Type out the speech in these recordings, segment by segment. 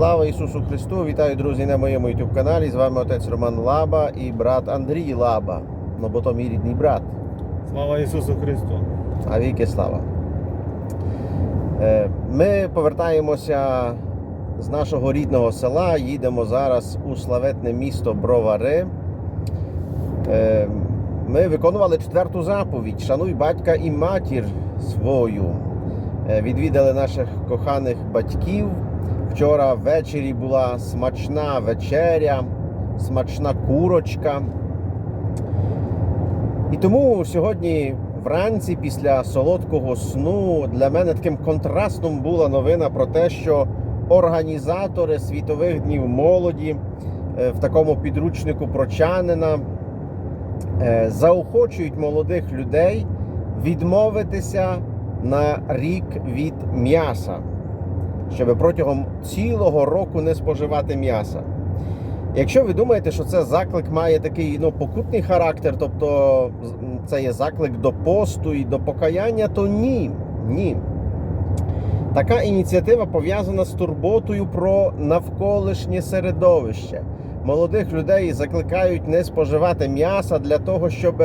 Слава Ісусу Христу! Вітаю, друзі, на моєму YouTube каналі. З вами отець Роман Лаба і брат Андрій Лаба. Ну, бо то мій рідний брат. Слава Ісусу Христу! А віки слава. Е, Ми повертаємося з нашого рідного села. Їдемо зараз у славетне місто Бровари. Е, Ми виконували четверту заповідь. Шануй батька і матір свою. Е, Відвідали наших коханих батьків. Вчора ввечері була смачна вечеря, смачна курочка. І тому сьогодні вранці, після солодкого сну, для мене таким контрастом була новина про те, що організатори світових днів молоді е, в такому підручнику прочанина е, заохочують молодих людей відмовитися на рік від м'яса, щоб протягом цілого року не споживати м'яса. Якщо ви думаєте, що це заклик має такий ну, покутний характер, тобто це є заклик до посту і до покаяння, то ні. Ні. Така ініціатива пов'язана з турботою про навколишнє середовище. Молодих людей закликають не споживати м'яса для того, щоб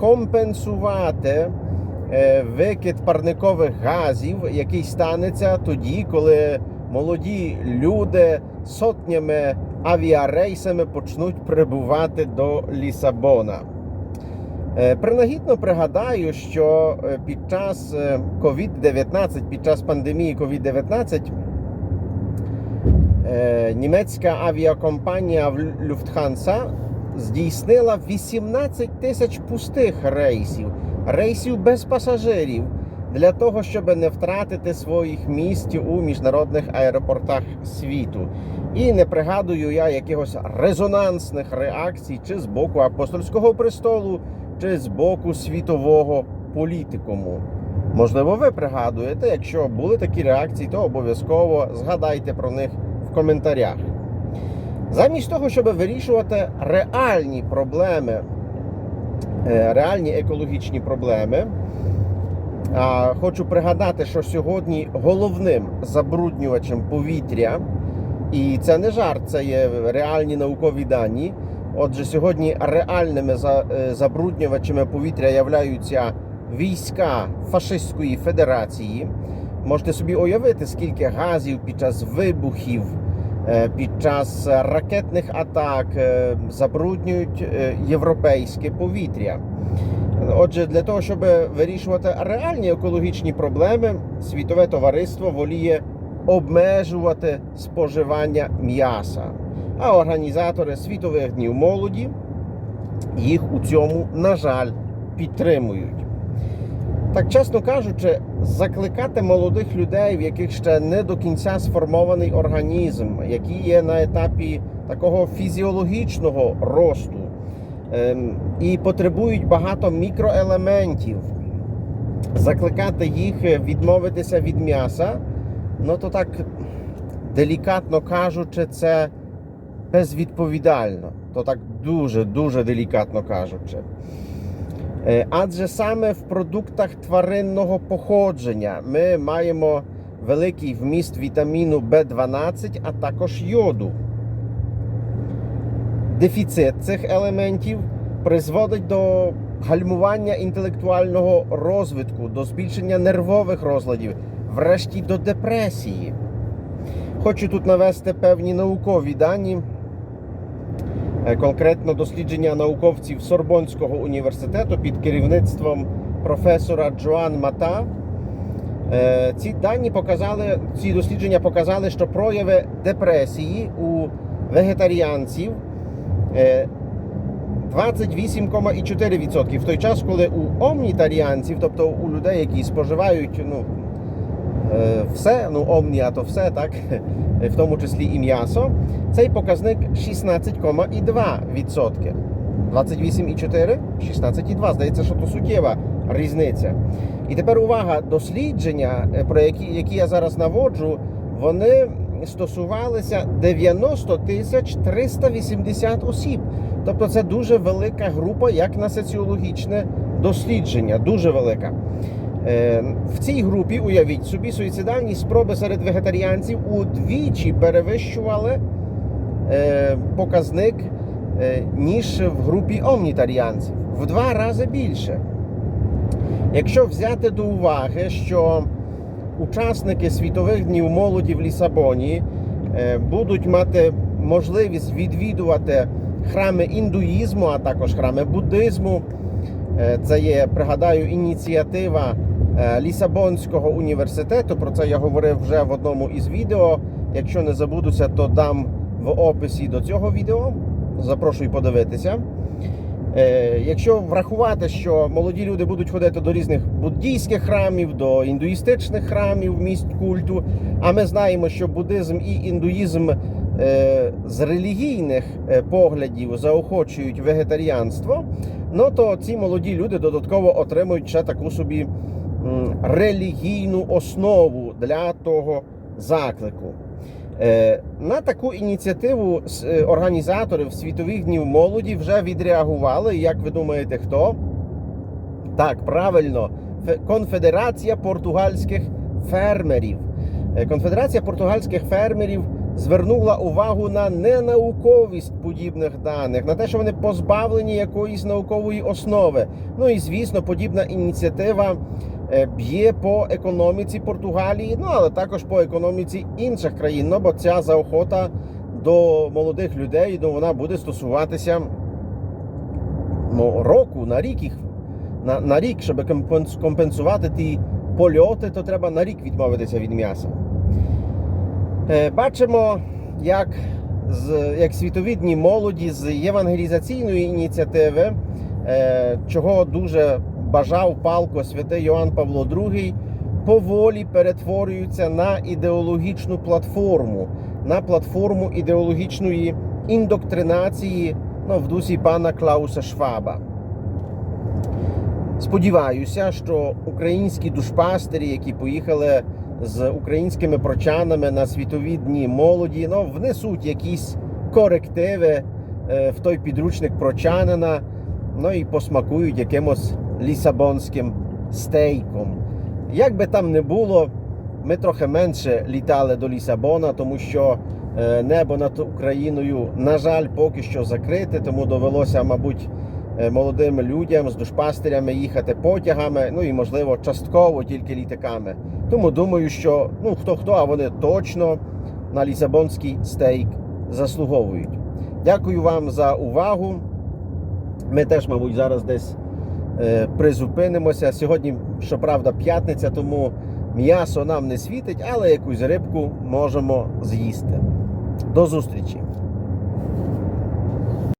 компенсувати викид парникових газів, який станеться тоді, коли молоді люди сотнями авіарейсами почнуть прибувати до Лісабона. Е, Принагідно пригадаю, що е, під час COVID-19, під час пандемії COVID-19, е, німецька авіакомпанія Люфтханса здійснила 18 тисяч пустих рейсів, рейсів без пасажирів, для того, щоб не втратити своїх місць у міжнародних аеропортах світу. І не пригадую я якихось резонансних реакцій чи з боку апостольського престолу, чи з боку світового політикуму. Можливо, ви пригадуєте, якщо були такі реакції, то обов'язково згадайте про них в коментарях. Замість того, щоб вирішувати реальні проблеми, реальні екологічні проблеми, хочу пригадати, що сьогодні головним забруднювачем повітря, і це не жарт, це є реальні наукові дані. Отже, сьогодні реальними е, забруднювачами повітря являються війська фашистської федерації. Можете собі уявити, скільки газів під час вибухів, е, під час ракетних атак е, забруднюють е, європейське повітря. Отже, для того, щоб вирішувати реальні екологічні проблеми, світове товариство воліє обмежувати споживання м'яса. А організатори світових днів молоді їх у цьому, на жаль, підтримують. Так, чесно кажучи, закликати молодих людей, в яких ще не до кінця сформований організм, які є на етапі такого фізіологічного росту ем, і потребують багато мікроелементів, закликати їх відмовитися від м'яса, ну то так делікатно кажучи, це безвідповідально. То так дуже-дуже делікатно кажучи. Е, Адже саме в продуктах тваринного походження ми маємо великий вміст вітаміну В12, а також йоду. Дефіцит цих елементів призводить до гальмування інтелектуального розвитку, до збільшення нервових розладів, врешті до депресії. Хочу тут навести певні наукові дані. Е, Конкретно дослідження науковців Сорбонського університету під керівництвом професора Джоан Мата. Е, Ці дані показали, ці дослідження показали, що прояви депресії у вегетаріанців е, 28,4%. В той час, коли у омнітаріанців, тобто у людей, які споживають ну, е, все, ну омнія то все, так, в тому числі і м'ясо, цей показник 16,2%. 28,4, 16,2. Здається, що то суттєва різниця. І тепер увага, дослідження, про які, які я зараз наводжу, вони стосувалися 90 тисяч 380 осіб. Тобто це дуже велика група, як на соціологічне дослідження, дуже велика. Е, В цій групі, уявіть собі, суїцидальні спроби серед вегетаріанців удвічі перевищували е, показник, е, ніж в групі омнітаріанців. В два рази більше. Якщо взяти до уваги, що учасники світових днів молоді в Лісабоні будуть мати можливість відвідувати храми індуїзму, а також храми буддизму. Це є, пригадаю, ініціатива Лісабонського університету. Про це я говорив вже в одному із відео. Якщо не забудуся, то дам в описі до цього відео. Запрошую подивитися. Е, Якщо врахувати, що молоді люди будуть ходити до різних буддійських храмів, до індуїстичних храмів, місць культу, а ми знаємо, що буддизм і індуїзм е, з релігійних е, поглядів заохочують вегетаріанство, ну то ці молоді люди додатково отримують ще таку собі релігійну основу для того заклику. Е, На таку ініціативу е, організаторів світових днів молоді вже відреагували. Як ви думаєте, хто? Так, правильно, Конфедерація португальських фермерів. Е, Конфедерація португальських фермерів звернула увагу на ненауковість подібних даних, на те, що вони позбавлені якоїсь наукової основи. Ну і звісно, подібна ініціатива б'є по економіці Португалії, ну але також по економіці інших країн. Ну бо ця заохота до молодих людей, ну, вона буде стосуватися ну, року на рік їх на, на рік, щоб компенсувати ті польоти, то треба на рік відмовитися від м'яса. Е, Бачимо, як, з, як світові дні молоді з євангелізаційної ініціативи, е, чого дуже бажав палко святий Йоанн Павло II, поволі перетворюються на ідеологічну платформу, на платформу ідеологічної індоктринації ну, в дусі пана Клауса Шваба. Сподіваюся, що українські душпастері, які поїхали з українськими прочанами на світові дні молоді, ну, внесуть якісь корективи е, в той підручник прочанина, ну і посмакують якимось лісабонським стейком. Як би там не було, ми трохи менше літали до Лісабона, тому що е, небо над Україною, на жаль, поки що закрите, тому довелося, мабуть, е, молодим людям з душпастерями їхати потягами, ну і можливо частково тільки літаками. Тому думаю, що ну хто хто, а вони точно на лісабонський стейк заслуговують. Дякую вам за увагу. Ми теж, мабуть, зараз десь призупинимося. Сьогодні, щоправда, п'ятниця, тому м'ясо нам не світить, але якусь рибку можемо з'їсти. До зустрічі!